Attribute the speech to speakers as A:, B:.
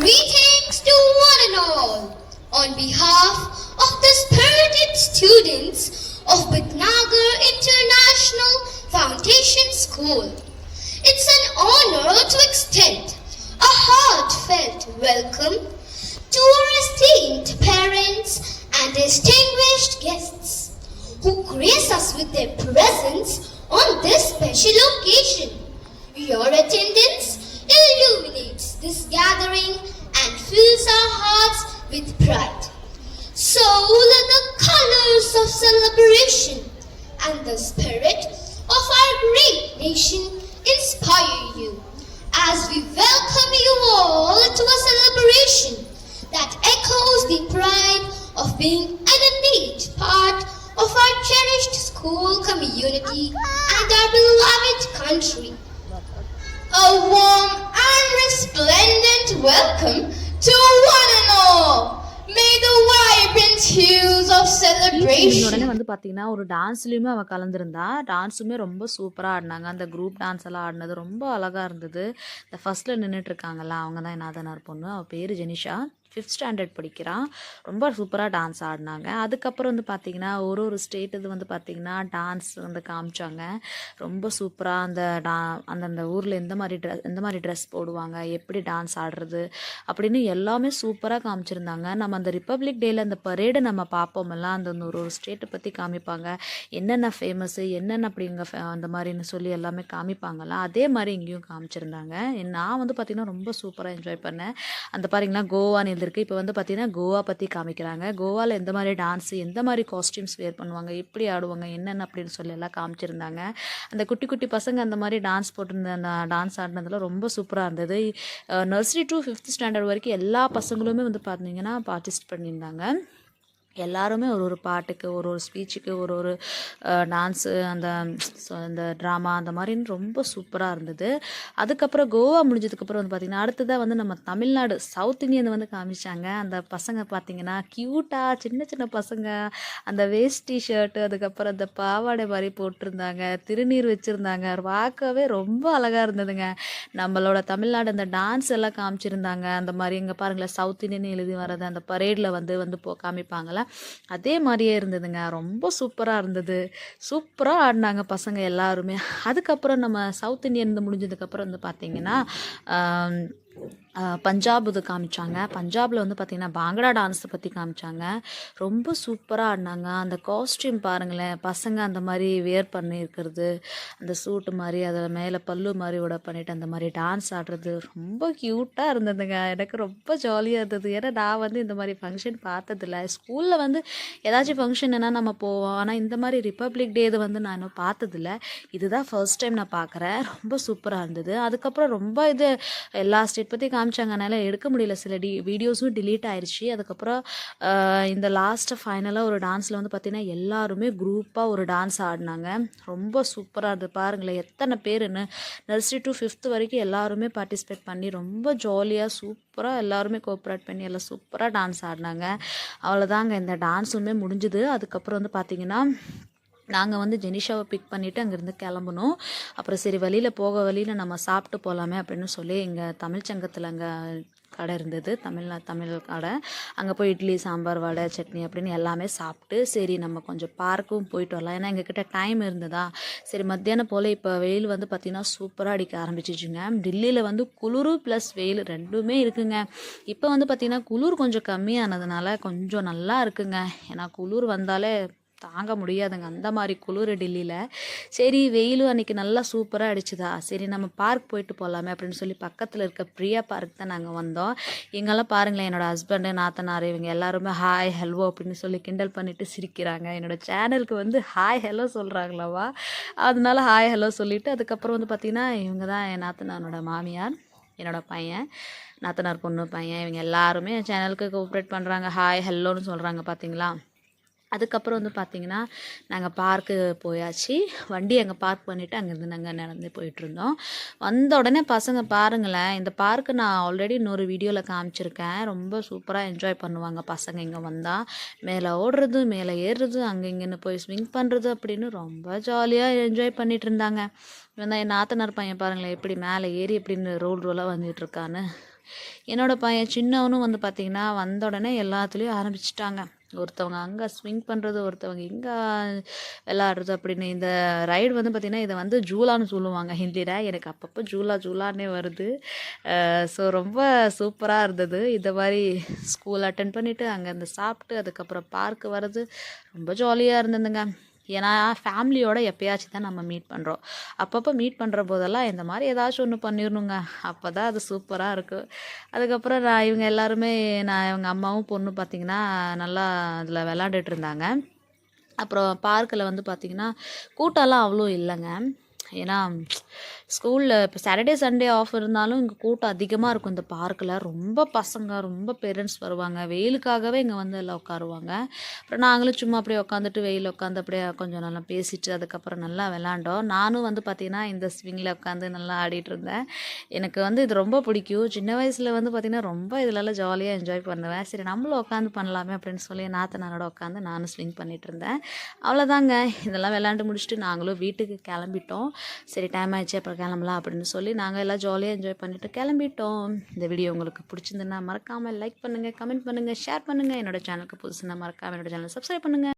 A: Greetings to one and all. On behalf of the spirited students of Bitnagar International Foundation School, it's an honor to extend a heartfelt welcome to our esteemed parents and distinguished guests who grace us with their presence on this special occasion. Your attendance illuminates this gathering fills our hearts with pride. So let the colors of celebration and the spirit of our great nation inspire you as we welcome you all to a celebration that echoes the pride of being an innate part of our cherished school community and our beloved country. A warm and resplendent welcome to one and all. May the vibrant hues of
B: உடனே வந்து பார்த்தீங்கன்னா ஒரு டான்ஸ்லேயுமே அவள் கலந்துருந்தா. டான்ஸுமே ரொம்ப சூப்பராக ஆடினாங்க. அந்த group dance எல்லாம் ஆடினது ரொம்ப அழகாக இருந்தது. இந்த ஃபஸ்ட்டில் நின்றுட்டு இருக்காங்கல்ல அவங்க தான் என்னாதனார் பொண்ணு. அவள் பேர் ஜெனிஷா. ஃபிஃப்த் ஸ்டாண்டர்ட் படிக்கிறான். ரொம்ப சூப்பராக டான்ஸ் ஆடினாங்க. அதுக்கப்புறம் வந்து பார்த்திங்கன்னா ஒரு ஒரு ஸ்டேட் இது வந்து பார்த்திங்கன்னா டான்ஸ் வந்து காமிச்சாங்க. ரொம்ப சூப்பராக அந்த டா அந்தந்த ஊரில் எந்த மாதிரி ட்ரெஸ் எந்த மாதிரி ட்ரெஸ் போடுவாங்க எப்படி டான்ஸ் ஆடுறது அப்படின்னு எல்லாமே சூப்பராக காமிச்சிருந்தாங்க. நம்ம அந்த ரிப்பப்ளிக் டேயில் அந்த பரேடை நம்ம பார்ப்போமெல்லாம் அந்த ஒரு ஒரு ஸ்டேட்டை பற்றி காமிப்பாங்க. என்னென்ன ஃபேமஸ்ஸு என்னென்ன அப்படிங்க அந்த மாதிரின்னு சொல்லி எல்லாமே காமிப்பாங்கல்ல அதே மாதிரி இங்கேயும் காமிச்சிருந்தாங்க. நான் வந்து பார்த்திங்கன்னா ரொம்ப சூப்பராக என்ஜாய் பண்ணேன். அந்த பாருங்களா கோவான்னு எழுதிருக்கு இப்போ வந்து பார்த்திங்கன்னா கோவா பற்றி காமிக்கிறாங்க. கோவாவில் எந்த மாதிரி டான்ஸு எந்த மாதிரி காஸ்டியூம்ஸ் வேர் பண்ணுவாங்க? எப்படி ஆடுவாங்க? என்னென்ன அப்படின்னு சொல்லி எல்லாம் காமிச்சிருந்தாங்க. அந்த குட்டி குட்டி பசங்க அந்த மாதிரி டான்ஸ் போட்டிருந்த அந்த டான்ஸ் ஆடினதில் ரொம்ப சூப்பராக இருந்தது. நர்சரி டு ஃபிஃப்த் ஸ்டாண்டர்ட் வரைக்கும் எல்லா பசங்களுமே வந்து பார்த்தீங்கன்னா பார்ட்டிசிபேட் பண்ணியிருந்தாங்க. எல்லாருமே ஒரு ஒரு பாட்டுக்கு ஒரு ஒரு ஸ்பீச்சுக்கு ஒரு ஒரு டான்ஸு அந்த அந்த ட்ராமா அந்த மாதிரின்னு ரொம்ப சூப்பராக இருந்தது. அதுக்கப்புறம் கோவா முடிஞ்சதுக்கப்புறம் வந்து பார்த்திங்கன்னா அடுத்ததாக வந்து நம்ம தமிழ்நாடு சவுத் இந்தியன் வந்து காமிச்சாங்க. அந்த பசங்க பார்த்திங்கன்னா க்யூட்டாக சின்ன சின்ன பசங்க. அந்த வேஷ்டி ஷர்ட்டு அதுக்கப்புறம் அந்த பாவாடை மாதிரி போட்டிருந்தாங்க. திருநீர் வச்சுருந்தாங்க. பார்க்கவே ரொம்ப அழகாக இருந்ததுங்க. நம்மளோட தமிழ்நாடு அந்த டான்ஸ் எல்லாம் காமிச்சிருந்தாங்க. அந்த மாதிரி இங்கே பாருங்களேன் சவுத் இந்தியன் எழுதி வர்றது அந்த பரேடில் வந்து வந்து போ அதே மாதிரியே இருந்ததுங்க. ரொம்ப சூப்பராக இருந்தது. சூப்பராக ஆடினாங்க பசங்க எல்லாருமே. அதுக்கப்புறம் நம்ம சவுத் இந்தியன் முடிஞ்சதுக்கப்புறம் வந்து பார்த்திங்கன்னா பஞ்சாப் இது காமிச்சாங்க. பஞ்சாபில் வந்து பார்த்திங்கன்னா பாங்கடா டான்ஸை பற்றி காமிச்சாங்க. ரொம்ப சூப்பராக ஆடினாங்க. அந்த காஸ்டியூம் பாருங்களேன். பசங்க அந்த மாதிரி வேர் பண்ணியிருக்கிறது அந்த சூட்டு மாதிரி அதில் மேலே பல்லு மாதிரி விட பண்ணிட்டு அந்த மாதிரி டான்ஸ் ஆடுறது ரொம்ப க்யூட்டாக இருந்ததுங்க. எனக்கு ரொம்ப ஜாலியாக இருந்தது. ஏன்னா நான் வந்து இந்த மாதிரி ஃபங்க்ஷன் பார்த்ததில்ல. ஸ்கூலில் வந்து ஏதாச்சும் ஃபங்க்ஷன் என்ன நம்ம போவோம். ஆனால் இந்த மாதிரி ரிப்பப்ளிக் டே இது வந்து நான் இன்னும் பார்த்ததில்ல. இதுதான் ஃபர்ஸ்ட் டைம் நான் பார்க்குறேன் ரொம்ப சூப்பராக இருந்தது. அதுக்கப்புறம் ரொம்ப இது எல்லா ஸ்டேட் பற்றி காமிச்சாங்க. அதனால் எடுக்க முடியல. சில டி வீடியோஸும் டிலீட் ஆயிடுச்சு அதுக்கப்புறம் இந்த லாஸ்ட்டு ஃபைனலாக ஒரு டான்ஸில் வந்து பார்த்திங்கன்னா எல்லாருமே குரூப்பாக ஒரு டான்ஸ் ஆடினாங்க. ரொம்ப சூப்பராக இருந்தது. பாருங்களேன் எத்தனை பேருன்னு நர்சரி டு ஃபிஃப்த் வரைக்கும் எல்லாருமே பார்ட்டிசிபேட் பண்ணி ரொம்ப ஜாலியாக சூப்பராக எல்லாருமே கோஆப்ரேட் பண்ணி எல்லாம் சூப்பராக டான்ஸ் ஆடினாங்க. அவ்வளோதாங்க இந்த டான்ஸுமே முடிஞ்சுது. அதுக்கப்புறம் வந்து பார்த்திங்கன்னா நாங்கள் வந்து ஜெனிஷாவை பிக் பண்ணிவிட்டு அங்கேருந்து கிளம்புனோம். அப்புறம் சரி வழியில் போக வழியில் நம்ம சாப்பிட்டு போகலாமே அப்படின்னு சொல்லி எங்கள் தமிழ்ச்சங்கத்தில் அங்கே கடை இருந்தது. தமிழ்நா தமிழ் கடை. அங்கே போய் இட்லி சாம்பார் வடை சட்னி அப்படின்னு எல்லாமே சாப்பிட்டு சரி நம்ம கொஞ்சம் பார்க்கும் போயிட்டு வரலாம். ஏன்னா எங்ககிட்ட டைம் இருந்ததா? சரி மத்தியானம் போல் இப்போ வெயில் வந்து பார்த்திங்கன்னா சூப்பராக அடிக்க ஆரம்பிச்சிச்சுங்க. டெல்லியில் வந்து குளிர் ப்ளஸ் வெயில் ரெண்டுமே இருக்குங்க. இப்போ வந்து பார்த்திங்கன்னா குளிர் கொஞ்சம் கம்மியானதுனால கொஞ்சம் நல்லா இருக்குங்க. ஏன்னா குளிர் வந்தாலே தாங்க முடியாதுங்க. அந்த மாதிரி குளிர் டெல்லியில். சரி வெயிலும் அன்றைக்கி நல்லா சூப்பராக அடிச்சுதா? சரி நம்ம பார்க் போயிட்டு போகலாமே அப்படின்னு சொல்லி பக்கத்தில் இருக்க பிரியா பார்க் தான் நாங்கள் வந்தோம். இங்கெல்லாம் பாருங்களேன் என்னோடய ஹஸ்பண்டு நாத்தனார் இவங்க எல்லாருமே ஹாய் ஹெல்வோ அப்படின்னு சொல்லி கிண்டல் பண்ணிவிட்டு சிரிக்கிறாங்க. என்னோடய சேனலுக்கு வந்து ஹாய் ஹலோ சொல்கிறாங்களாவா அதனால ஹாய் ஹலோ சொல்லிவிட்டு அதுக்கப்புறம் வந்து பார்த்திங்கன்னா இவங்க தான் என் நாத்தனாரோட மாமியார் என்னோடய பையன் நாத்தனார் பொண்ணு பையன் இவங்க எல்லாருமே என் சேனலுக்கு கோஆப்ரேட் பண்ணுறாங்க ஹாய் ஹலோன்னு சொல்கிறாங்க பார்த்தீங்களா அதுக்கப்புறம் வந்து பார்த்தீங்கன்னா நாங்கள் பார்க்கு போயாச்சு. வண்டி அங்கே பார்க் பண்ணிவிட்டு அங்கேருந்து நாங்கள் நடந்து போயிட்டுருந்தோம் வந்த உடனே பசங்க பாருங்களேன் இந்த பார்க்கு நான் ஆல்ரெடி இன்னொரு வீடியோவில் காமிச்சிருக்கேன். ரொம்ப சூப்பராக என்ஜாய் பண்ணுவாங்க பசங்க இங்கே வந்தால் மேலே ஓடுறது மேலே ஏறுறது அங்கே இங்கேன்னு போய் ஸ்விங் பண்ணுறது அப்படின்னு ரொம்ப ஜாலியாக என்ஜாய் பண்ணிகிட்டு இருந்தாங்க. இவன் தான் என் நாத்தனார் பையன் பாருங்களேன் எப்படி மேலே ஏறி எப்படின்னு ரோல் ரோலாக வந்துட்டு இருக்கான்னு. என்னோட பையன் சின்னவனும் வந்து பார்த்திங்கன்னா வந்த உடனே எல்லாத்துலேயும் ஆரம்பிச்சிட்டாங்க. ஒருத்தவங்க அங்கே ஸ்விங் பண்ணுறது ஒருத்தவங்க இங்கே விளாடுறது அப்படின்னு இந்த ரைடு வந்து பார்த்திங்கன்னா இதை வந்து ஜூலான்னு சொல்லுவாங்க ஹிந்தியில் எனக்கு அப்பப்போ ஜூலா ஜூலான்னே வருது. ஸோ ரொம்ப சூப்பராக இருந்தது. இந்த மாதிரி ஸ்கூல் அட்டன் பண்ணிவிட்டு அங்கேருந்து சாப்பிட்டு அதுக்கப்புறம் பார்க்கு வர்றது ரொம்ப ஜாலியாக இருந்ததுங்க. ஏன்னா ஃபேமிலியோட எப்பயாச்சும் தான் நம்ம மீட் பண்ணுறோம் அப்பப்போ மீட் பண்ணுற போதெல்லாம் இந்த மாதிரி ஏதாச்சும் ஒன்று பண்ணிடணுங்க அப்போ தான் அது சூப்பராக இருக்கும் அதுக்கப்புறம் நான் இவங்க எல்லாருமே நான் இவங்க அம்மாவும் பொண்ணு பார்த்திங்கன்னா நல்லா அதில் விளாண்டுட்டு இருந்தாங்க. அப்புறம் பார்க்கில் வந்து பார்த்திங்கன்னா கூட்டம்லாம் அவ்வளோ இல்லைங்க. ஏன்னா ஸ்கூலில் இப்போ சாட்டர்டே சண்டே ஆஃப் இருந்தாலும் இங்கே கூட்டம் அதிகமாக இருக்கும். இந்த பார்க்கில் ரொம்ப பசங்க ரொம்ப பேரண்ட்ஸ் வருவாங்க. வெயிலுக்காகவே இங்கே வந்து எல்லாம் உட்காருவாங்க. அப்புறம் நாங்களும் சும்மா அப்படியே உட்காந்துட்டு வெயில் உட்காந்து அப்படியே கொஞ்சம் நல்லா பேசிட்டு அதுக்கப்புறம் நல்லா விளாண்டோம் நானும் வந்து பார்த்திங்கன்னா இந்த ஸ்விங்கில் உட்காந்து நல்லா ஆடிட்டு இருந்தேன். எனக்கு வந்து இது ரொம்ப பிடிக்கும். சின்ன வயசில் வந்து பார்த்திங்கன்னா ரொம்ப இதிலலாம் ஜாலியாக என்ஜாய் பண்ணுவேன். சரி நம்மளும் உட்காந்து பண்ணலாமே அப்படின்னு சொல்லி நாத்தனாரோட உட்காந்து நானும் ஸ்விங் பண்ணிட்டு இருந்தேன். அவ்வளோதாங்க இதெல்லாம் விளாண்டு முடிச்சுட்டு நாங்களும் வீட்டுக்கு கிளம்பிட்டோம். சரி டைம் ஆயிடுச்சு. அப்புறம் கிளம்பலாம் அப்படின்னு சொல்லி நாங்கள் எல்லாம் ஜாலியாக என்ஜாய் பண்ணிவிட்டு கிளம்பிட்டோம். இந்த வீடியோ உங்களுக்கு பிடிச்சிருந்துன்னா மறக்காமல் லைக் பண்ணுங்கள் கமெண்ட் பண்ணுங்கள் ஷேர் பண்ணுங்கள் என்னோட சேனலுக்கு புதுசுன்னா மறக்காமல் என்னோட சேனலை சப்ஸ்கிரைப் பண்ணுங்கள்